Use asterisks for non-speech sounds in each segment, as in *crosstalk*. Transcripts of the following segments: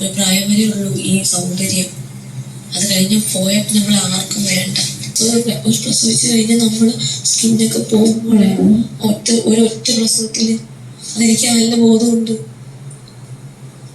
ഒരു പ്രായം വരെ ഉള്ളൂ ഈ സൗന്ദര്യം. അത് കഴിഞ്ഞ് പോയാൽ നമ്മൾ ആർക്കും വേണ്ട. ഒരു പ്ര- ഒരു പ്രസവിച്ച് കഴിഞ്ഞ് നമ്മൾ സ്കിന്നൊക്കെ പോകുമ്പോൾ ഒറ്റ ഒരൊറ്റ പ്രസവത്തിൽ അതെനിക്ക് നല്ല ബോധമുണ്ട്.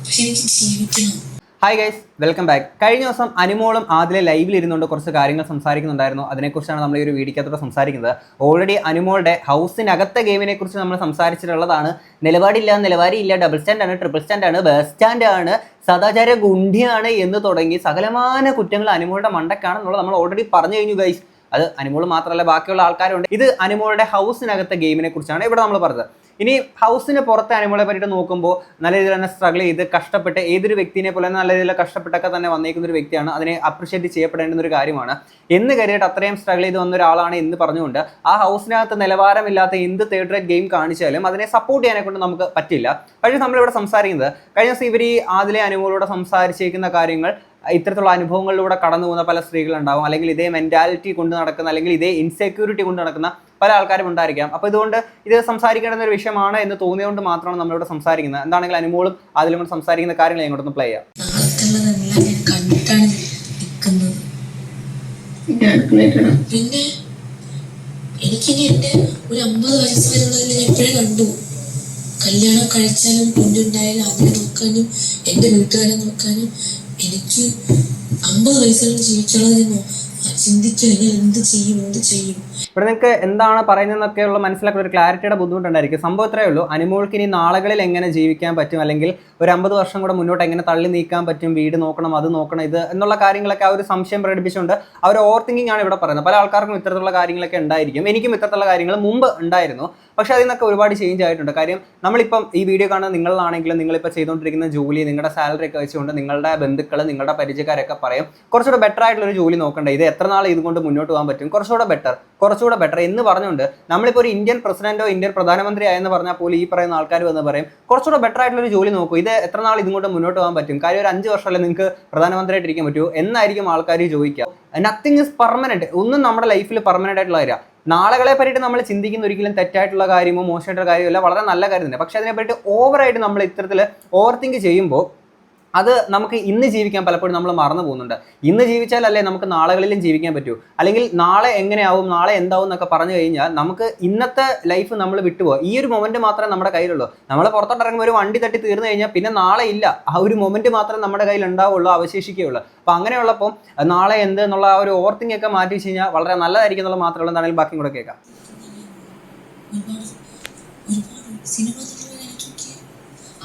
പക്ഷെ എനിക്ക് ജീവിക്കണം. ഹായ് ഗൈസ് വെൽക്കം ബാക്ക് കഴിഞ്ഞ ദിവസം അനുമോളും ആദിലെ ലൈവിൽ ഇരുന്നുകൊണ്ട് കുറച്ച് കാര്യങ്ങൾ സംസാരിക്കുന്നുണ്ടായിരുന്നു. അതിനെക്കുറിച്ചാണ് നമ്മൾ ഈ ഒരു വീഡിയോക്കത്തോടെ സംസാരിക്കുന്നത്. ഓൾറെഡി അനുമോളുടെ ഹൗസിനകത്തെ ഗെയിമിനെ കുറിച്ച് നമ്മൾ സംസാരിച്ചിട്ടുള്ളതാണ്. നിലപാടില്ല നിലവാരിയില്ല ഡബിൾ സ്റ്റാൻഡാണ് ട്രിപ്പിൾ സ്റ്റാൻഡാണ് ബസ് സ്റ്റാൻഡ് ആണ് സദാചാര ഗുണ്ടിയാണ് എന്ന് തുടങ്ങി സകലമാന കുറ്റങ്ങൾ അനുമോളുടെ മണ്ടക്കാണെന്നുള്ളത് നമ്മൾ ഓൾറെഡി പറഞ്ഞു കഴിഞ്ഞു ഗൈസ് അത് അനുമോൾ മാത്രമല്ല ബാക്കിയുള്ള ആൾക്കാരുണ്ട്. ഇത് അനുമോളുടെ ഹൗസിനകത്തെ ഗെയിമിനെ കുറിച്ചാണ് ഇവിടെ നമ്മൾ പറഞ്ഞത്. ഇനി ഹൗസിന് പുറത്തെ ആനിമളെ പറ്റിയിട്ട് നോക്കുമ്പോൾ നല്ല രീതിയിൽ തന്നെ സ്ട്രഗിൾ ചെയ്ത് കഷ്ടപ്പെട്ട് ഏതൊരു വ്യക്തിനെ പോലെ നല്ല രീതിയിൽ കഷ്ടപ്പെട്ടൊക്കെ തന്നെ വന്നേക്കുന്ന ഒരു വ്യക്തിയാണ്. അതിനെ അപ്രിഷ്യേറ്റ് ചെയ്യപ്പെടേണ്ടുന്ന ഒരു കാര്യമാണ്. എന്ന് കരുതിയിട്ട് അത്രയും സ്ട്രഗിൾ ചെയ്ത് വന്ന ഒരാളാണ് എന്ന് പറഞ്ഞുകൊണ്ട് ആ ഹൗസിനകത്ത് നിലവാരമില്ലാത്ത എന്ത് തേർഡ് ഗെയിം കാണിച്ചാലും അതിനെ സപ്പോർട്ട് ചെയ്യാനെ കൊണ്ട് നമുക്ക് പറ്റില്ല. പക്ഷേ നമ്മളിവിടെ സംസാരിക്കുന്നത് കഴിഞ്ഞ ദിവസം ഇവർ ഈ ആദിലെ അനുഭവങ്ങളോട് സംസാരിച്ചേക്കുന്ന കാര്യങ്ങൾ ഇത്തരത്തിലുള്ള അനുഭവങ്ങളിലൂടെ കടന്നു പോകുന്ന പല സ്ത്രീകളുണ്ടാവും. അല്ലെങ്കിൽ ഇതേ മെന്റാലിറ്റി കൊണ്ട് നടക്കുന്ന അല്ലെങ്കിൽ ഇതേ ഇൻസെക്യൂരിറ്റി കൊണ്ട് നടക്കുന്ന പല ആൾക്കാരും ഉണ്ടായിരിക്കാം. അപ്പോൾ ഇതുകൊണ്ട് ഇത് സംസാരിക്കേണ്ടുന്ന ഒരു വിഷയമാണ് എന്ന് തോന്നിയതുകൊണ്ട് മാത്രമാണ് നമ്മളിവിടെ സംസാരിക്കുന്നത്. എന്താണെങ്കിലും അനുമോളും അതിലും കൂടെ സംസാരിക്കുന്ന കാര്യങ്ങൾ ഇങ്ങോട്ടൊന്ന് പ്ലേ ചെയ്യാം. പിന്നെ എനിക്കിനി എന്റെ ഒരു അമ്പത് വയസ്സ് വരുന്നതിൽ ഞാൻ എപ്പോഴും കണ്ടു. കല്യാണം കഴിച്ചാലും കുഞ്ഞുണ്ടായാലും അതിനെ നോക്കാനും എന്റെ വീട്ടുകാരെ നോക്കാനും എനിക്ക് അമ്പത് ഞാൻ നോ- ചിന്തിക്കാൻ ഞാൻ എന്ത് ചെയ്യും എന്ത് ചെയ്യും. ഇവിടെ നിങ്ങൾക്ക് എന്താണ് പറയുന്നതെന്നൊക്കെയുള്ള മനസ്സിലാക്കുന്ന ഒരു ക്ലാരിറ്റിയുടെ ബുദ്ധിമുട്ടുണ്ടായിരിക്കും. സംഭവം ഇത്രയേ ഉള്ളൂ. അനുമോൾക്ക് ഇനി നാളുകളിൽ എങ്ങനെ ജീവിക്കാൻ പറ്റും? അല്ലെങ്കിൽ ഒരു അമ്പത് വർഷം കൂടെ മുന്നോട്ട് എങ്ങനെ തള്ളി നീക്കാൻ പറ്റും? വീട് നോക്കണം അത് നോക്കണം ഇത് എന്നുള്ള കാര്യങ്ങളൊക്കെ ആ ഒരു സംശയം പ്രകടിപ്പിച്ചുകൊണ്ട് ആ ഒരു ഓവർ തിങ്കിങ് ആണ് ഇവിടെ പറയുന്നത്. പല ആൾക്കാർക്കും ഇത്തരത്തിലുള്ള കാര്യങ്ങളൊക്കെ ഉണ്ടായിരിക്കും. എനിക്കും ഇത്തരത്തിലുള്ള കാര്യങ്ങൾ മുമ്പ് ഉണ്ടായിരുന്നു. പക്ഷേ അതിനൊക്കെ ഒരുപാട് ചേഞ്ച് ആയിട്ടുണ്ട്. കാര്യം നമ്മളിപ്പം ഈ വീഡിയോ കാണുന്ന നിങ്ങളാണെങ്കിലും നിങ്ങളിപ്പോൾ ചെയ്തുകൊണ്ടിരിക്കുന്ന ജോലി നിങ്ങളുടെ സാലറി ഒക്കെ വെച്ചുകൊണ്ട് നിങ്ങളുടെ ബന്ധുക്കൾ നിങ്ങളുടെ പരിചയക്കാരൊക്കെ പറയും കുറച്ചുകൂടെ ബെറ്റർ ആയിട്ടുള്ള ഒരു ജോലി നോക്കണ്ടേ? ഇത് എത്ര നാൾ ഇതുകൊണ്ട് മുന്നോട്ട് പോകാൻ പറ്റും? കുറച്ചുകൂടെ ബെറ്റർ കുറച്ചുകൂടെ ബെറ്റർ എന്ന് പറഞ്ഞുകൊണ്ട് നമ്മളിപ്പോൾ ഒരു ഇന്ത്യൻ പ്രസിഡന്റോ ഇന്ത്യൻ പ്രധാനമന്ത്രി ആയെന്ന് പറഞ്ഞാൽ പോലും ഈ പറയുന്ന ആൾക്കാർ വന്ന് പറയും കുറച്ചുകൂടെ ബെറ്റർ ആയിട്ടുള്ള ഒരു ജോലി നോക്കൂ. ഇത് എത്ര നാൾ ഇതുകൊണ്ട് മുന്നോട്ട് പോകാൻ പറ്റും? കാര്യം ഒരു അഞ്ച് വർഷമല്ലേ നിങ്ങൾക്ക് പ്രധാനമന്ത്രിയായിട്ട് ഇരിക്കാൻ പറ്റുമോ എന്നായിരിക്കും ആൾക്കാർ ചോദിക്കുക. നത്തിങ് ഇസ് പെർമനന്റ് ഒന്നും നമ്മുടെ ലൈഫിൽ പെർമനന്റ് ആയിട്ടുള്ള കാര്യം നാളുകളെ പറ്റിയിട്ട് നമ്മൾ ചിന്തിക്കുന്ന ഒരിക്കലും തെറ്റായിട്ടുള്ള കാര്യമോ മോശമായിട്ടുള്ള കാര്യമോ അല്ല വളരെ നല്ല കാര്യം തന്നെ പക്ഷേ അതിനെപ്പറ്റി ഓവറായിട്ട് നമ്മൾ ഇത്തരത്തിൽ ഓവർ തിങ്ക് ചെയ്യുമ്പോൾ അത് നമുക്ക് ഇന്ന് ജീവിക്കാൻ പലപ്പോഴും നമ്മൾ മറന്നു പോകുന്നുണ്ട്. ഇന്ന് ജീവിച്ചാലല്ലേ നമുക്ക് നാളുകളിലും ജീവിക്കാൻ പറ്റൂ. അല്ലെങ്കിൽ നാളെ എങ്ങനെയാവും നാളെ എന്താവും എന്നൊക്കെ പറഞ്ഞു കഴിഞ്ഞാൽ നമുക്ക് ഇന്നത്തെ ലൈഫ് നമ്മൾ വിട്ടുപോകും. ഈ ഒരു മൊമെന്റ് മാത്രമേ നമ്മുടെ കയ്യിലുള്ളൂ. നമ്മൾ പുറത്തോട്ട് ഇറങ്ങുമ്പോൾ ഒരു വണ്ടി തട്ടി തീർന്നു കഴിഞ്ഞാൽ പിന്നെ നാളെ ഇല്ല. ആ ഒരു മൊമെന്റ് മാത്രമേ നമ്മുടെ കയ്യിൽ ഉണ്ടാവുള്ളൂ അവശേഷിക്കുകയുള്ളൂ. അപ്പം അങ്ങനെയുള്ളപ്പോൾ നാളെ എന്ത് എന്നുള്ള ആ ഒരു ഓർത്തിങ് ഒക്കെ മാറ്റി വെച്ച് കഴിഞ്ഞാൽ വളരെ നല്ലതായിരിക്കും എന്നുള്ള മാത്രമേ ഉള്ളൂ. എന്താണെങ്കിലും ബാക്കിയും കൂടെ കേൾക്കാം. സിനിമ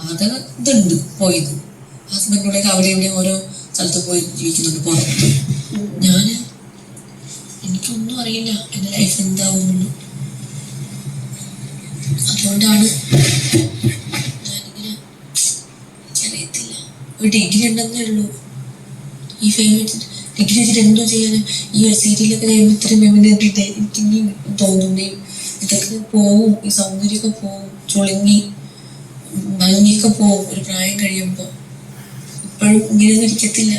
അതൊക്കെ ഇതുണ്ട് പോയത്. ഹസ്ബൻഡിനോടൊക്കെ അവിടെ ഇവിടെ ഓരോ സ്ഥലത്ത് പോയി ജീവിക്കുന്നുണ്ട് പുറത്ത്. ഞാൻ എനിക്കൊന്നും അറിയില്ല എന്റെ ലൈഫ് എന്താവുമെന്ന്. അതുകൊണ്ടാണ് ഞാനിങ്ങനെ അറിയത്തില്ല ഒരു ഡിഗ്രി ഉണ്ടെന്നേ ഉള്ളൂ. ഈ ഫേമസ് ഡിഗ്രി വെച്ചിട്ട് എന്തോ ചെയ്യാനും ഈ സീരിയലൊക്കെ കഴിയുമ്പോൾ ഇത്രയും മെമ്മറി എനിക്ക് ഇനി തോന്നുന്നേ. ഇതൊക്കെ പോവും. ഈ സൗന്ദര്യമൊക്കെ പോവും. ചുളുങ്ങി ഭംഗിയൊക്കെ പോവും. ഒരു പ്രായം കഴിയുമ്പോൾ ഇപ്പോഴും ഇങ്ങനെയൊന്നും ഇരിക്കത്തില്ല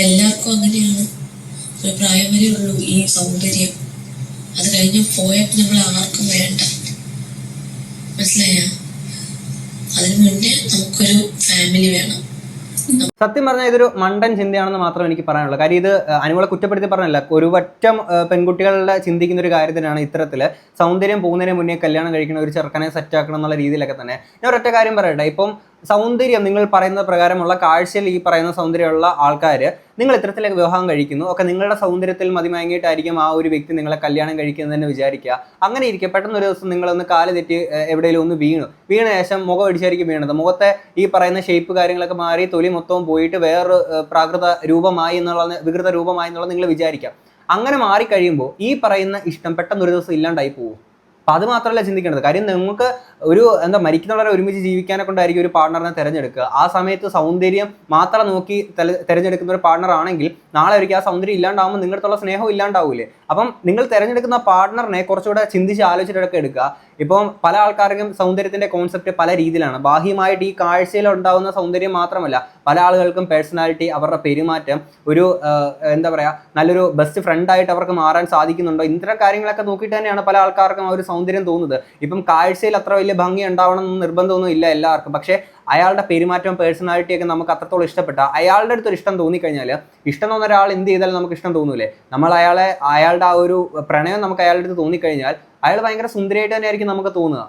എല്ലാവർക്കും അങ്ങനെയാണ്. ഒരു പ്രായം വരെ ഉള്ളൂ ഈ സൗന്ദര്യം. അത് കഴിഞ്ഞ് പോയപ്പോൾ നമ്മൾ ആർക്കും വേണ്ട. മനസ്സിലായ? അതിനു മുന്നേ നമുക്കൊരു ഫാമിലി വേണം. സത്യം പറഞ്ഞാൽ ഇതൊരു മണ്ടൻ ചിന്തയാണെന്ന് മാത്രം എനിക്ക് പറയാനുള്ളൂ. കാര്യം ഇത് അനുമോളെ കുറ്റപ്പെടുത്തി പറഞ്ഞല്ല ഒരു വറ്റം പെൺകുട്ടികളുടെ ചിന്തിക്കുന്ന ഒരു കാര്യത്തിനാണ് ഇത്തരത്തിൽ സൗന്ദര്യം പോകുന്നതിന് മുന്നേ കല്യാണം കഴിക്കണം ഒരു ചെറുക്കനെ സെറ്റാക്കണം എന്നുള്ള രീതിയിലൊക്കെ തന്നെ. ഞാൻ ഒരൊറ്റ കാര്യം പറയട്ടെ ഇപ്പം സൗന്ദര്യം നിങ്ങൾ പറയുന്ന പ്രകാരമുള്ള കാഴ്ചയിൽ ഈ പറയുന്ന സൗന്ദര്യമുള്ള ആൾക്കാർ നിങ്ങൾ ഇത്തരത്തിലേക്ക് വിവാഹം കഴിക്കുന്നു. ഒക്കെ നിങ്ങളുടെ സൗന്ദര്യത്തിൽ മതിമയങ്ങിയിട്ടായിരിക്കും ആ ഒരു വ്യക്തി നിങ്ങളെ കല്യാണം കഴിക്കുന്നതെന്ന് വിചാരിക്കുക. അങ്ങനെ ഇരിക്കുക. പെട്ടെന്ന് ഒരു ദിവസം നിങ്ങളൊന്ന് കാൽ തെറ്റി എവിടെയെങ്കിലും ഒന്ന് വീണു. വീണ ശേഷം മുഖം അടിച്ചായിരിക്കും വീണത്. മുഖത്തെ ഈ പറയുന്ന ഷേപ്പ് കാര്യങ്ങളൊക്കെ മാറി തൊലി മൊത്തവും പോയിട്ട് വേറൊരു പ്രാകൃത രൂപമായി എന്നുള്ള വികൃത രൂപമായി എന്നുള്ളത് നിങ്ങൾ വിചാരിക്കാം. അങ്ങനെ മാറിക്കഴിയുമ്പോൾ ഈ പറയുന്ന ഇഷ്ടം പെട്ടെന്ന് ഒരു ദിവസം ഇല്ലാണ്ടായി പോകും അപ്പം അത് മാത്രമല്ല ചിന്തിക്കേണ്ടത്. കാര്യം നിങ്ങൾക്ക് ഒരു എന്താ മരിക്കുന്നവരെ ഒരുമിച്ച് ജീവിക്കാനെ കൊണ്ടായിരിക്കും ഒരു പാർട്ണറിനെ തിരഞ്ഞെടുക്കുക. ആ സമയത്ത് സൗന്ദര്യം മാത്രം നോക്കി തിരഞ്ഞെടുക്കുന്ന ഒരു പാർട്ണർ ആണെങ്കിൽ നാളെ ഒരിക്കൽ ആ സൗന്ദര്യം ഇല്ലാണ്ടാവുമ്പോൾ നിങ്ങളുടെ സ്നേഹം ഇല്ലാണ്ടാവൂലേ. അപ്പം നിങ്ങൾ തിരഞ്ഞെടുക്കുന്ന പാർട്ണറിനെ കുറച്ചുകൂടെ ചിന്തിച്ച് ആലോചിച്ചിട്ടൊക്കെ എടുക്കുക. ഇപ്പം പല ആൾക്കാർക്കും സൗന്ദര്യത്തിന്റെ കോൺസെപ്റ്റ് പല രീതിയിലാണ്. ബാഹ്യമായിട്ട് ഈ കാഴ്ചയിൽ ഉണ്ടാവുന്ന സൗന്ദര്യം മാത്രമല്ല പല ആളുകൾക്കും പേഴ്സണാലിറ്റി അവരുടെ പെരുമാറ്റം ഒരു എന്താ പറയുക നല്ലൊരു ബെസ്റ്റ് ഫ്രണ്ടായിട്ട് അവർക്ക് മാറാൻ സാധിക്കുന്നുണ്ടോ? ഇത്തരം കാര്യങ്ങളൊക്കെ നോക്കിയിട്ട് തന്നെയാണ് പല ആൾക്കാർക്കും ആ ഒരു സൗന്ദര്യം തോന്നുന്നത്. ഇപ്പം കാഴ്ചയിൽ അത്ര വലിയ ഭംഗി ഉണ്ടാവണം എന്ന് നിർബന്ധമൊന്നും ഇല്ല എല്ലാവർക്കും. പക്ഷേ അയാളുടെ പെരുമാറ്റവും പേഴ്സണാലിറ്റി ഒക്കെ നമുക്ക് അത്രത്തോളം ഇഷ്ടപ്പെട്ട. അയാളുടെ അടുത്തൊരു ഇഷ്ടം തോന്നിക്കഴിഞ്ഞാൽ ഇഷ്ടം തോന്നുന്ന ഒരാൾ എന്ത് ചെയ്താലും നമുക്ക് ഇഷ്ടം തോന്നൂലേ. നമ്മൾ അയാളെ അയാളുടെ ആ ഒരു പ്രണയം നമുക്ക് അയാളുടെ അടുത്ത് തോന്നിക്കഴിഞ്ഞാൽ അയാൾ ഭയങ്കര സുന്ദരിയായിട്ട് തന്നെയായിരിക്കും നമുക്ക് തോന്നുക.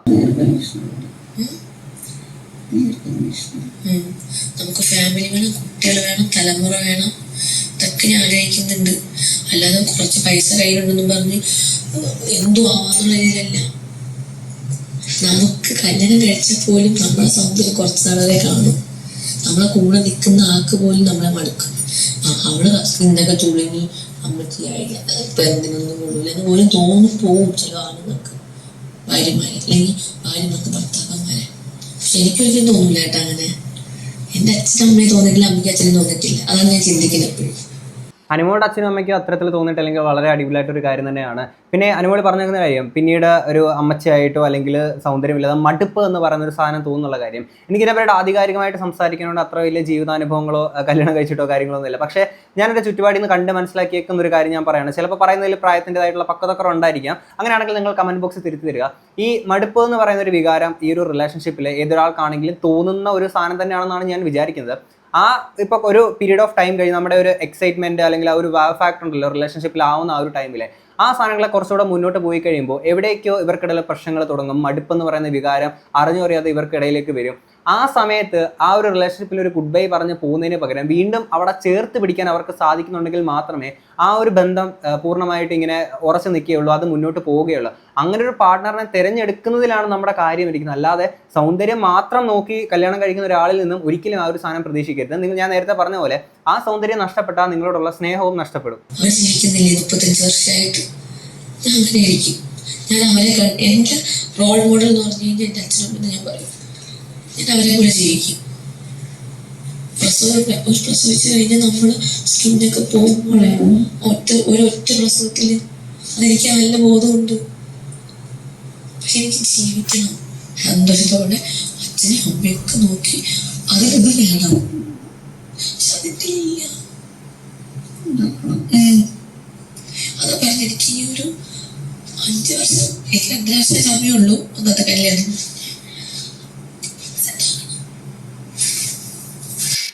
നമുക്ക് ഫാമിലി വേണം കുട്ടികൾ വേണം തലമുറ വേണം. ഇതൊക്കെ ഞാൻ ആഗ്രഹിക്കുന്നുണ്ട്. അല്ലാതെ കുറച്ച് പൈസ കയ്യിലുണ്ടെന്നും പറഞ്ഞ് എന്തു ആവാന്നുള്ള രീതിയിലല്ല. നമുക്ക് കല്യാണം കഴിച്ചാൽ പോലും നമ്മളെ സൗന്ദര്യം കുറച്ച് നാളെ കാണും. നമ്മളെ കൂടെ നിൽക്കുന്ന ആൾക്ക് പോലും നമ്മളെ മടുക്കും. അവൾ ഇന്നൊക്കെ ചുളുങ്ങി അമ്മച്ചിയായില്ല ഇപ്പൊ എന്തിനൊന്നും കൊള്ളൂല. എന്ന് പോലും തോന്നിപ്പോവും ചില ആളുകൾക്ക് ഭാര്യമാരെ അല്ലെങ്കിൽ ഭാര്യമാർക്ക് ഭർത്താക്കന്മാരെ. പക്ഷെ എനിക്കൊരിക്കലും തോന്നില്ല കേട്ടോ അങ്ങനെ. എന്റെ അച്ഛനും അമ്മയെ തോന്നിയിട്ടില്ല അമ്മയ്ക്ക് അച്ഛനും തോന്നിയിട്ടില്ല. അതാണ് ഞാൻ ചിന്തിക്കുന്നത് എപ്പോഴും. അനുമോളുടെ അച്ഛനും അമ്മയ്ക്കും അത്തരത്തിൽ തോന്നിയിട്ടില്ലെങ്കിൽ വളരെ അടിപൊളിയായിട്ടൊരു കാര്യം തന്നെയാണ്. പിന്നെ അനുമോൾ പറഞ്ഞിരിക്കുന്ന കാര്യം പിന്നീട് ഒരു അമ്മച്ചയായിട്ടോ അല്ലെങ്കിൽ സൗന്ദര്യമില്ലാതെ മടുപ്പ് എന്ന് പറയുന്ന ഒരു സാധനം തോന്നുന്നുള്ള കാര്യം. എനിക്ക് ഇതിനെപ്പറ്റി ആധികാരികമായിട്ട് സംസാരിക്കുന്നതുകൊണ്ട് അത്ര വലിയ ജീവിതാനുഭവങ്ങളോ കല്യാണം കഴിച്ചിട്ടോ കാര്യങ്ങളോ ഒന്നുമില്ല പക്ഷേ ഞാൻ എന്റെ ചുറ്റുപാടിൽ നിന്ന് കണ്ട് മനസ്സിലാക്കിയേക്കുന്ന ഒരു കാര്യം ഞാൻ പറയുകയാണ് ചിലപ്പോൾ പറയുന്നതിൽ പ്രായത്തിന്റെതായിട്ടുള്ള പക്വതക്കുറവ് ഉണ്ടായിരിക്കാം. അങ്ങനെയാണെങ്കിൽ നിങ്ങൾ കമന്റ് ബോക്സ് തിരുത്തി തരിക. ഈ മടുപ്പ് എന്ന് പറയുന്ന ഒരു വികാരം ഈ ഒരു റിലേഷൻഷിപ്പിൽ ഏതൊരാൾക്കാണെങ്കിലും തോന്നുന്ന ഒരു സാധനം തന്നെയാണെന്നാണ് ഞാൻ വിചാരിക്കുന്നത്. ആ ഇപ്പൊ ഒരു പീരീഡ് ഓഫ് ടൈം കഴിഞ്ഞ് നമ്മുടെ ഒരു എക്സൈറ്റ്മെന്റ് അല്ലെങ്കിൽ ആ ഒരു വാ ഫാക്ടർ ഉണ്ടല്ലോ റിലേഷൻഷിപ്പിൽ റിലേഷൻഷിപ്പിലാവുന്ന ആ ഒരു ടൈമിലെ ആ സാധനങ്ങളെ കുറച്ചുകൂടെ മുന്നോട്ട് പോയി കഴിയുമ്പോൾ എവിടേക്കോ ഇവർക്കിടയിലെ പ്രശ്നങ്ങൾ തുടങ്ങും. മടുപ്പെന്ന് പറയുന്ന വികാരം അറിഞ്ഞു അറിയാതെ ഇവർക്കിടയിലേക്ക് വരും. ആ സമയത്ത് ആ ഒരു റിലേഷൻഷിപ്പിൽ ഒരു ഗുഡ് ബൈ പറഞ്ഞ് പോകുന്നതിന് പകരം വീണ്ടും അവിടെ ചേർത്ത് പിടിക്കാൻ അവർക്ക് സാധിക്കുന്നുണ്ടെങ്കിൽ മാത്രമേ ആ ഒരു ബന്ധം പൂർണമായിട്ട് ഇങ്ങനെ ഉറച്ചു നിൽക്കുകയുള്ളൂ അത് മുന്നോട്ട് പോവുകയുള്ളൂ അങ്ങനെ ഒരു പാർട്ട്ണറിനെ തിരഞ്ഞെടുക്കുന്നതിലാണ് നമ്മുടെ കാര്യം ഇരിക്കുന്നത്. അല്ലാതെ സൗന്ദര്യം മാത്രം നോക്കി കല്യാണം കഴിക്കുന്ന ഒരാളിൽ നിന്നും ഒരിക്കലും ആ ഒരു സാധനം പ്രതീക്ഷിക്കരുത്. നിങ്ങൾ ഞാൻ നേരത്തെ പറഞ്ഞ പോലെ ആ സൗന്ദര്യം നഷ്ടപ്പെട്ടാൽ നിങ്ങളോടുള്ള സ്നേഹവും നഷ്ടപ്പെടും. ഞാൻ ഞാൻ അവരെ എന്റെ റോൾ മോഡൽ എന്ന് പറഞ്ഞു കഴിഞ്ഞാൽ എന്റെ അച്ഛനമ്മ ഞാൻ പറയും. ഞാൻ അവരെ കൂടെ ജീവിക്കും. പ്രസവം ഒരു പ്രസവിച്ച് കഴിഞ്ഞ് നമ്മൾ സ്കിന്നൊക്കെ പോകുമ്പോഴേ ഒറ്റ ഒരൊറ്റ ഒറ്റ പ്രസവത്തിൽ അതെനിക്ക് നല്ല ബോധമുണ്ട്. പക്ഷെ എനിക്ക് ജീവിക്കണം. സന്തോഷത്തോടെ അച്ഛനെ അമ്മയൊക്കെ നോക്കി അതിലത് വേണം. പക്ഷെ ഉം. അത് പറഞ്ഞ എനിക്ക് ഈ ഒരു അഞ്ചു വർഷം എനിക്ക് രണ്ടര വർഷത്തെ സമയമുള്ളൂ അന്നത്തെ കല്യാണം.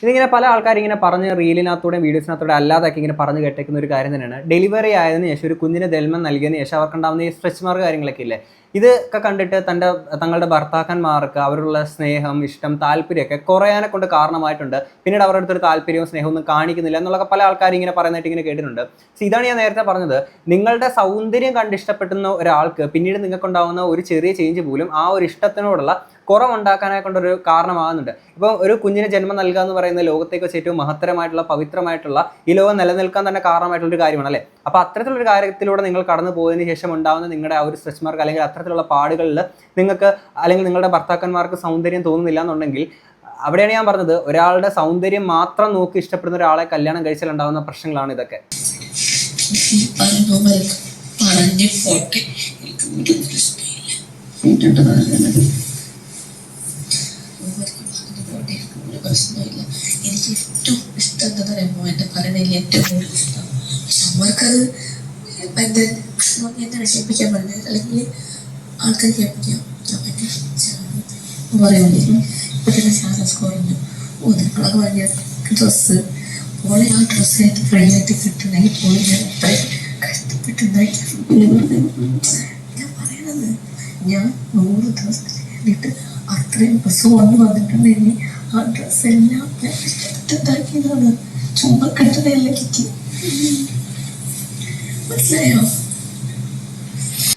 ഇതിങ്ങനെ പല ആൾക്കാർ ഇങ്ങനെ പറഞ്ഞ് റീലിനകത്തൂടെ വീഡിയോസിനകത്തൂടെ അല്ലാതൊക്കെ ഇങ്ങനെ പറഞ്ഞു കേട്ടേക്കുന്ന ഒരു കാര്യം തന്നെയാണ്. ഡെലിവറി ആയതിനു ശേഷം ഒരു കുഞ്ഞിന് ജന്മം നൽകിയതിന് ശേഷം അവർക്കുണ്ടാകുന്ന ഈ സ്ട്രെച്ച് മാർക്ക് കാര്യങ്ങളൊക്കെ ഇല്ലേ? ഇതൊക്കെ കണ്ടിട്ട് തന്റെ തങ്ങളുടെ ഭർത്താക്കന്മാർക്ക് അവരുള്ള സ്നേഹം ഇഷ്ടം താല്പര്യമൊക്കെ കുറയാനെ കൊണ്ട് കാരണമായിട്ടുണ്ട്. പിന്നീട് അവരുടെ അടുത്തൊരു താല്പര്യവും സ്നേഹവും ഒന്നും കാണിക്കുന്നില്ല എന്നുള്ളൊക്കെ പല ആൾക്കാർ ഇങ്ങനെ പറയുന്നതായിട്ട് ഇങ്ങനെ കേട്ടിട്ടുണ്ട്. So ഇതാണ് ഞാൻ നേരത്തെ പറഞ്ഞത്. നിങ്ങളുടെ സൗന്ദര്യം കണ്ടിഷ്ടപ്പെടുന്ന ഒരാൾക്ക് പിന്നീട് നിങ്ങൾക്കുണ്ടാകുന്ന ഒരു ചെറിയ ചേഞ്ച് പോലും ആ ഒരു ഇഷ്ടത്തിനോടുള്ള കുറവുണ്ടാക്കാനെ കൊണ്ടൊരു കാരണമാകുന്നുണ്ട്. ഇപ്പോൾ ഒരു കുഞ്ഞിന് ജന്മം നൽകുക എന്ന് പറയുന്ന ലോകത്തേക്ക് വെച്ച് ഏറ്റവും മഹത്തരമായിട്ടുള്ള പവിത്രമായിട്ടുള്ള ഈ ലോകം നിലനിൽക്കാൻ തന്നെ കാരണമായിട്ടുള്ള ഒരു കാര്യമാണ് അല്ലേ അപ്പോൾ അത്തരത്തിലൊരു കാര്യത്തിലൂടെ നിങ്ങൾ കടന്നു പോയതിന് ശേഷം ഉണ്ടാകുന്ന നിങ്ങളുടെ ആ ഒരു സ്ട്രെച്ച് മാർക്ക് അല്ലെങ്കിൽ അത്തരത്തിലുള്ള പാടുകളിൽ നിങ്ങൾക്ക് അല്ലെങ്കിൽ നിങ്ങളുടെ ഭർത്താക്കന്മാർക്ക് സൗന്ദര്യം തോന്നുന്നില്ല എന്നുണ്ടെങ്കിൽ അവിടെയാണ് ഞാൻ പറഞ്ഞത് ഒരാളുടെ സൗന്ദര്യം മാത്രം നോക്കി ഇഷ്ടപ്പെടുന്ന ഒരാളെ കല്യാണം കഴിച്ചാൽ ഉണ്ടാകുന്ന പ്രശ്നങ്ങളാണ് ഇതൊക്കെ. പറഞ്ഞ പോട്ടെ എനിക്ക് ഒരു പ്രശ്നമില്ല പ്രശ്നമില്ല. എനിക്ക് ഏറ്റവും ഇഷ്ടം എന്താ പറയുമ്പോൾ എന്റെ പറയുന്നതിൽ ഏറ്റവും കൂടുതൽ ഇഷ്ടം പക്ഷെ അവർക്കത് എന്താ എന്നെ വിഷമിപ്പിക്കാൻ പറഞ്ഞത് അല്ലെങ്കിൽ ആൾക്കാർ കേൾപ്പിക്കാം ഭയങ്കര റിച്ചാണ് പറയുന്നത് ഇപ്പൊ തന്നെ സ്റ്റാറ്റസ് കുറഞ്ഞു ഓ നിങ്ങളൊക്കെ വലിയ ഡ്രസ്സ് ഓളെ ആ ഡ്രസ്സ് ആയിട്ട് ഫ്രീയായിട്ട് കിട്ടണമെങ്കിൽ പോയി ഞാൻ ഞാൻ പറയണത് ഞാൻ നൂറ് ദിവസം വേണ്ടിയിട്ട് അത്രയും ഡ്രസ്സ് വന്ന് വന്നിട്ടുണ്ടെങ്കിൽ ആ ഡ്രസ്സ് എല്ലാം ചുമ്മാ കിട്ടണല്ല കിട്ടി. മനസ്സിലായോ?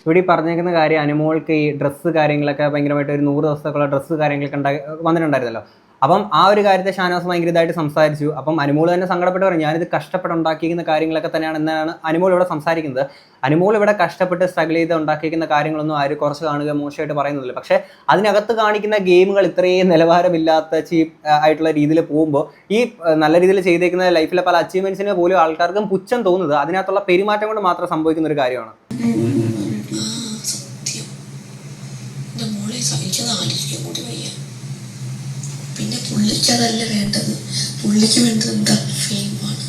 ഇവിടെ ഈ പറഞ്ഞേക്കുന്ന കാര്യം അനുമോൾക്ക് ഈ ഡ്രസ്സ് കാര്യങ്ങളൊക്കെ ഭയങ്കരമായിട്ട് ഒരു നൂറ് ദിവസത്തേക്കുള്ള ഡ്രസ്സ് കാര്യങ്ങളൊക്കെ ഉണ്ടാക്കി വന്നിട്ടുണ്ടായിരുന്നല്ലോ. അപ്പം ആ ഒരു കാര്യത്തെ ഷാനവാസ് ഭയങ്കര ഇതായിട്ട് സംസാരിച്ചു. അപ്പം അനുമോൾ തന്നെ സങ്കടപ്പെട്ട് പറഞ്ഞു ഞാനിത് കഷ്ടപ്പെട്ട് ഉണ്ടാക്കിയിരിക്കുന്ന കാര്യങ്ങളൊക്കെ തന്നെയാണ് എന്നാണ് അനുമോൾ ഇവിടെ സംസാരിക്കുന്നത്. അനുമോൾ ഇവിടെ കഷ്ടപ്പെട്ട് സ്ട്രഗിൾ ചെയ്ത് ഉണ്ടാക്കിയിരിക്കുന്ന കാര്യങ്ങളൊന്നും ആരും കുറച്ച് കാണുക മോശമായിട്ട് പറയുന്നില്ല പക്ഷെ അതിനകത്ത് കാണിക്കുന്ന ഗെയിമുകൾ ഇത്രയും നിലവാരമില്ലാത്ത ചീപ്പ് ആയിട്ടുള്ള രീതിയിൽ പോകുമ്പോൾ ഈ നല്ല രീതിയിൽ ചെയ്തേക്കുന്ന ലൈഫിലെ പല അച്ചീവ്മെന്റ്സിന് പോലും ആൾക്കാർക്കും പുച്ഛം തോന്നുന്നത് അതിനകത്തുള്ള പെരുമാറ്റം കൊണ്ട് മാത്രം സംഭവിക്കുന്ന ഒരു കാര്യമാണ്. സത്യം. മോളെ ആലോചിക്കാൻ കൂടി വയ്യ. പിന്നെ പുള്ളിക്ക് അതല്ല വേണ്ടത്. പുള്ളിക്ക് വേണ്ടത് എന്താ? ഫെയിമാണ്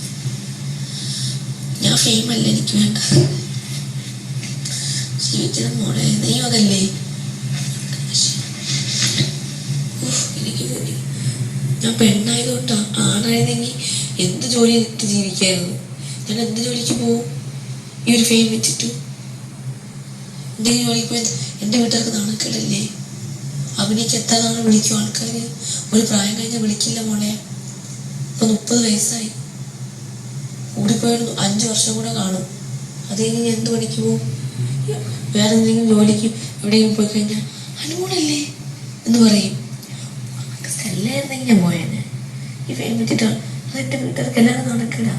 ഞാൻ ഫെയിം അല്ല എനിക്ക് വേണ്ടത്. ജീവിക്കണം മോളെ നീ അതല്ലേ? എനിക്ക് തോന്നി. ഞാൻ പെണ്ണായതുകൊണ്ടാ ആണായതെങ്കിൽ എന്ത് ജോലി എടുത്ത് ജീവിക്കായിരുന്നു? ഞാൻ എന്ത് ജോലിക്ക് പോവും? ഈ ഒരു ഫെയിം വെച്ചിട്ട്? എന്തെങ്കിലും ജോലിക്ക് പോയി എന്റെ വീട്ടുകാർക്ക് നാണക്കേടല്ലേ? അഭിനയിക്ക് എത്താതാണ് വിളിക്കും ആൾക്കാർ ഒരു പ്രായം കഴിഞ്ഞ് വിളിക്കില്ല മോളെ. ഇപ്പൊ മുപ്പത് വയസ്സായി. കൂടിപ്പോയിരുന്നു അഞ്ചു വർഷം കൂടെ കാണും. അത് കഴിഞ്ഞ് ഞാൻ എന്ത് പണിക്ക് പോവും? വേറെ എന്തെങ്കിലും ജോലിക്ക് എവിടെയെങ്കിലും പോയി കഴിഞ്ഞാൽ അനുകൂലല്ലേ എന്ന് പറയും. കല്ലായിരുന്നെങ്കിൽ ഞാൻ പോയേനെ. ഈ അത് എന്റെ വീട്ടുകാർക്ക്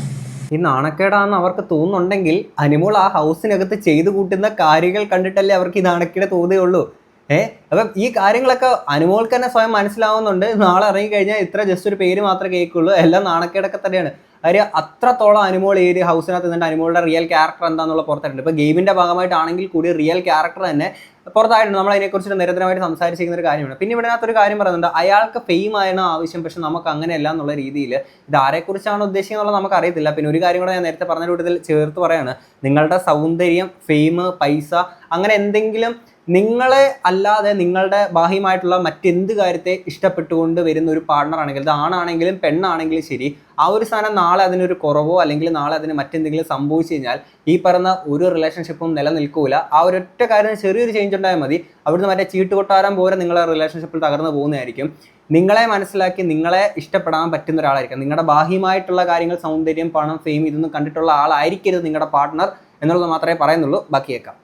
ഈ നാണക്കേടാന്ന് അവർക്ക് തോന്നുന്നുണ്ടെങ്കിൽ അനിമോൾ ആ ഹൗസിനകത്ത് ചെയ്തു കൂട്ടുന്ന കാര്യങ്ങൾ കണ്ടിട്ടല്ലേ അവർക്ക് ഈ നാണക്കേട് തോന്നുകയുള്ളൂ. ഏഹ് അപ്പം ഈ കാര്യങ്ങളൊക്കെ അനുമോൾക്ക് തന്നെ സ്വയം മനസ്സിലാവുന്നുണ്ട്. നാളെ ഇറങ്ങിക്കഴിഞ്ഞാൽ ഇത്ര ജസ്റ്റ് ഒരു പേര് മാത്രമേ കേൾക്കുള്ളൂ. എല്ലാം നാണക്കേടൊക്കെ തന്നെയാണ്. കാര്യം അത്രത്തോളം അനുമോൾ ഈ ഒരു ഹൗസിനകത്ത് നിന്നിട്ട് അനുമോളുടെ റിയൽ ക്യാരക്ടർ എന്താണെന്നുള്ള പുറത്തായിട്ടുണ്ട് ഇപ്പോൾ ഗെയിമിന്റെ ഭാഗമായിട്ടാണെങ്കിൽ കൂടി റിയൽ ക്യാരക്ടർ തന്നെ പുറത്തായിട്ടുണ്ട്. നമ്മൾ അതിനെക്കുറിച്ച് നിരന്തരമായിട്ട് സംസാരിച്ചിരിക്കുന്ന ഒരു കാര്യമാണ്. പിന്നെ ഇവിടെ ഒരു കാര്യം പറയുന്നുണ്ട്. അയാൾക്ക് ഫെയിം ആണ് ആവശ്യം പക്ഷെ നമുക്ക് അങ്ങനെയല്ല എന്നുള്ള രീതിയിൽ ഇത് ആരെക്കുറിച്ചാണ് ഉദ്ദേശിക്കുന്നത് നമുക്ക് അറിയത്തില്ല. പിന്നെ ഒരു കാര്യം കൂടെ ഞാൻ നേരത്തെ പറഞ്ഞ കൂട്ടത്തിൽ ചേർത്ത് പറയാണ്. നിങ്ങളുടെ സൗന്ദര്യം ഫെയിം പൈസ അങ്ങനെ എന്തെങ്കിലും നിങ്ങളെ അല്ലാതെ നിങ്ങളുടെ ബാഹ്യമായിട്ടുള്ള മറ്റെന്ത് കാര്യത്തെ ഇഷ്ടപ്പെട്ടുകൊണ്ട് വരുന്ന ഒരു പാർട്ണർ ആണെങ്കിൽ അത് ആണാണെങ്കിലും പെണ്ണാണെങ്കിലും ശരി ആ ഒരു സാധനം നാളെ അതിനൊരു കുറവോ അല്ലെങ്കിൽ നാളെ അതിന് മറ്റെന്തെങ്കിലും സംഭവിച്ചു കഴിഞ്ഞാൽ ഈ പറഞ്ഞ ഒരു റിലേഷൻഷിപ്പും നിലനിൽക്കൂല. ആ ഒരൊറ്റ കാര്യം ചെറിയൊരു ചേഞ്ച് ഉണ്ടായാൽ മതി. അവിടുന്ന് മറ്റേ ചീട്ട് കൊട്ടാരം പോലെ നിങ്ങളെ റിലേഷൻഷിപ്പിൽ തകർന്നു പോകുന്നതായിരിക്കും. നിങ്ങളെ മനസ്സിലാക്കി നിങ്ങളെ ഇഷ്ടപ്പെടാൻ പറ്റുന്ന ഒരാളായിരിക്കും. നിങ്ങളുടെ ബാഹ്യമായിട്ടുള്ള കാര്യങ്ങൾ സൗന്ദര്യം പണം ഫെയിം ഇതൊന്നും കണ്ടിട്ടുള്ള ആളായിരിക്കരുത് നിങ്ങളുടെ പാർട്ണർ എന്നുള്ളത് മാത്രമേ പറയുന്നുള്ളൂ. ബാക്കിയേക്കാം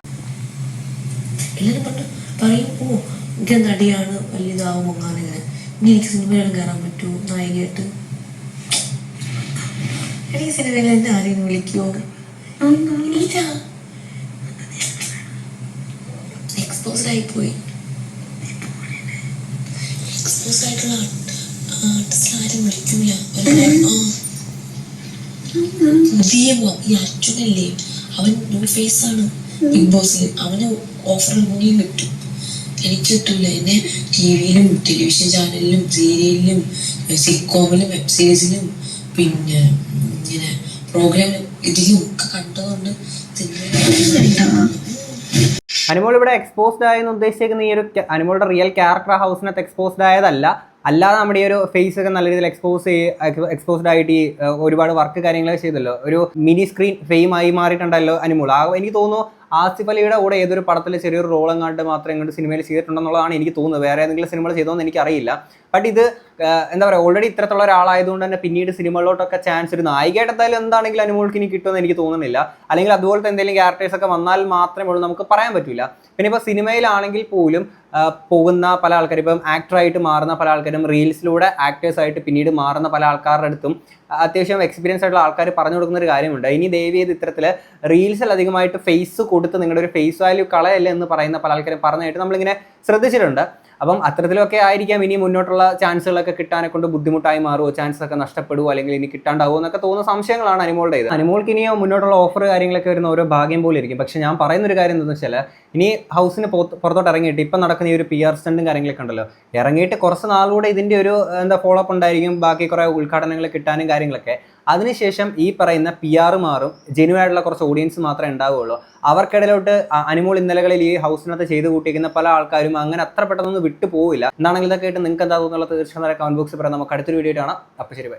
എല്ലാവരും പറഞ്ഞു പറയും ഓ ഇത് നടിയാണ് വലിയ ഇതാവും അങ്ങനെ ഇങ്ങനെ ഇനി എനിക്ക് സിനിമയിലും കയറാൻ പറ്റുമോ നായികയായിട്ട്. എനിക്ക് സിനിമയിൽ എന്നെ ആരെയും വിളിക്കുമോ ഇല്ല. എക്സ്പോസ്ഡ് ആയിപ്പോയി. എക്സ്പോസ്ഡ് ആയിട്ടുള്ള ആർട്ടിസ്റ്റ് ആരും വിളിക്കൂല. ഈ അവൻ ന്യൂ ഫേസ് ആണ് ബിഗ് ബോസിൽ അവന് ഓഫർ ഇനിയും കിട്ടും എനിക്ക് കിട്ടൂല. എന്നെ ടി വിയിലും ടെലിവിഷൻ ചാനലിലും സീരിയലിലും സിക്കോമിലും വെബ് സീരീസിലും പിന്നെ ഇങ്ങനെ പ്രോഗ്രാമിലും ഇതിലും ഒക്കെ കണ്ടതുകൊണ്ട് *laughs* അനുമോൾ ഇവിടെ എക്സ്പോസ്ഡ് ആയെന്ന് ഉദ്ദേശിക്കുന്ന ഈ ഒരു അനുമോളുടെ റിയൽ ക്യാരക്ടർ ഹൗസിനകത്ത് എക്സ്പോസ്ഡ് ആയതല്ല. അല്ലാതെ നമ്മുടെ ഈ ഒരു ഫേസ് ഒക്കെ നല്ല രീതിയിൽ എക്സ്പോസ് എക്സ്പോസ്ഡ് ആയിട്ട് ഈ ഒരുപാട് വർക്ക് കാര്യങ്ങളൊക്കെ ചെയ്തല്ലോ. ഒരു മിനി സ്ക്രീൻ ഫെയിം ആയി മാറിയിട്ടുണ്ടല്ലോ അനുമോൾ ആ എനിക്ക് തോന്നുന്നു ആസിഫ് അലിയുടെ കൂടെ ഏതൊരു പടത്തിൽ ചെറിയൊരു റോൾ എങ്ങാണ്ട് മാത്രം ഇങ്ങോട്ട് സിനിമയിൽ ചെയ്തിട്ടുണ്ടെന്നുള്ളതാണ് എനിക്ക് തോന്നുന്നത്. വേറെ ഏതെങ്കിലും സിനിമകൾ ചെയ്തോന്ന് എനിക്ക് അറിയില്ല ബട്ട് ഇത് എന്താ പറയുക ഓൾറെഡി ഇത്തരത്തിലുള്ള ഒരാളായതുകൊണ്ട് തന്നെ പിന്നീട് സിനിമകളിലോട്ടൊക്കെ ചാൻസ് ഒരു നായികയായിട്ട് എന്തായാലും എന്താണെങ്കിലും അനുമോൾക്ക് ഇനി കിട്ടുമെന്ന് എനിക്ക് തോന്നുന്നില്ല. അല്ലെങ്കിൽ അതുപോലത്തെ എന്തെങ്കിലും ക്യാരക്ടേഴ്സ് ഒക്കെ വന്നാൽ മാത്രമേ ഉള്ളൂ നമുക്ക് പറയാൻ പറ്റില്ല പിന്നെ ഇപ്പോൾ സിനിമയിലാണെങ്കിൽ പോലും പോകുന്ന പല ആൾക്കാരും ഇപ്പം ആക്ടറായിട്ട് മാറുന്ന പല ആൾക്കാരും റീൽസിലൂടെ ആക്ടേഴ്സ് ആയിട്ട് പിന്നീട് മാറുന്ന പല ആൾക്കാരുടെ അടുത്തും അത്യാവശ്യം എക്സ്പീരിയൻസ് ആയിട്ടുള്ള ആൾക്കാർ പറഞ്ഞു കൊടുക്കുന്ന ഒരു കാര്യമുണ്ട്. ഇനി ദയവ് ചെയ്ത് ഇത്തരത്തിൽ റീൽസിൽ അധികമായിട്ട് ഫേസ് കൊടുത്ത് നിങ്ങളുടെ ഒരു ഫേസ് വാല്യൂ കളയല്ല എന്ന് പറയുന്ന പല ആൾക്കാരും പറഞ്ഞായിട്ട് നമ്മളിങ്ങനെ ശ്രദ്ധിച്ചിട്ടുണ്ട്. അപ്പം അത്തരത്തിലൊക്കെ ആയിരിക്കാം ഇനി മുന്നോട്ടുള്ള ചാൻസുകളൊക്കെ കിട്ടാനെ കൊണ്ട് ബുദ്ധിമുട്ടായി മാറുമോ ചാൻസ് ഒക്കെ നഷ്ടപ്പെടുമോ അല്ലെങ്കിൽ ഇനി കിട്ടാണ്ടാവുമോ എന്നൊക്കെ തോന്നുന്ന സംശയങ്ങളാണ് അനിമോളുടെ ഇത്. അനിമോൾക്ക് ഇനിയോ മുന്നോട്ടുള്ള ഓഫർ കാര്യങ്ങളൊക്കെ വരുന്ന ഓരോ ഭാഗ്യം പോലെ ഇരിക്കും. പക്ഷെ ഞാൻ പറയുന്ന ഒരു കാര്യം എന്താണെന്ന് വെച്ചാൽ ഇനി ഹൗസിന് പുറത്ത് പുറത്തോട്ട് ഇറങ്ങിയിട്ട് ഇപ്പം നടക്കുന്ന ഈ ഒരു പി ആർ സ്റ്റണ്ടും കാര്യങ്ങളൊക്കെ ഉണ്ടല്ലോ. ഇറങ്ങിയിട്ട് കുറച്ച് നാളുകൂടെ ഇതിന്റെ ഒരു എന്താ ഫോളോ അപ്പ് ഉണ്ടായിരിക്കും. ബാക്കി കുറേ ഉദ്ഘാടനങ്ങൾ കിട്ടാനും കാര്യങ്ങളൊക്കെ. അതിനുശേഷം ഈ പറയുന്ന പി ആർ മാറും. ജെന്യൂ ആയിട്ടുള്ള കുറച്ച് ഓഡിയൻസ് മാത്രമേ ഉണ്ടാവുകയുള്ളൂ. അവർക്കിടയിലോട്ട് അനുമോൾ ഇന്നലകളിൽ ഈ ഹൗസിനകത്ത് ചെയ്തു കൂട്ടിയിരിക്കുന്ന പല ആൾക്കാരും അങ്ങനെ അത്ര പെട്ടെന്നൊന്നും വിട്ടു പോവില്ല എന്നാണെങ്കിൽ ഇതൊക്കെ ആയിട്ട് നിങ്ങൾക്ക് എന്താ തോന്നുന്നുള്ളത് തീർച്ചയായും കമന്റ് ബോക്സിൽ പറയാം. നമുക്ക് അടുത്തൊരു വീഡിയോ കാണാം. അപ്പോൾ ശരി ബൈ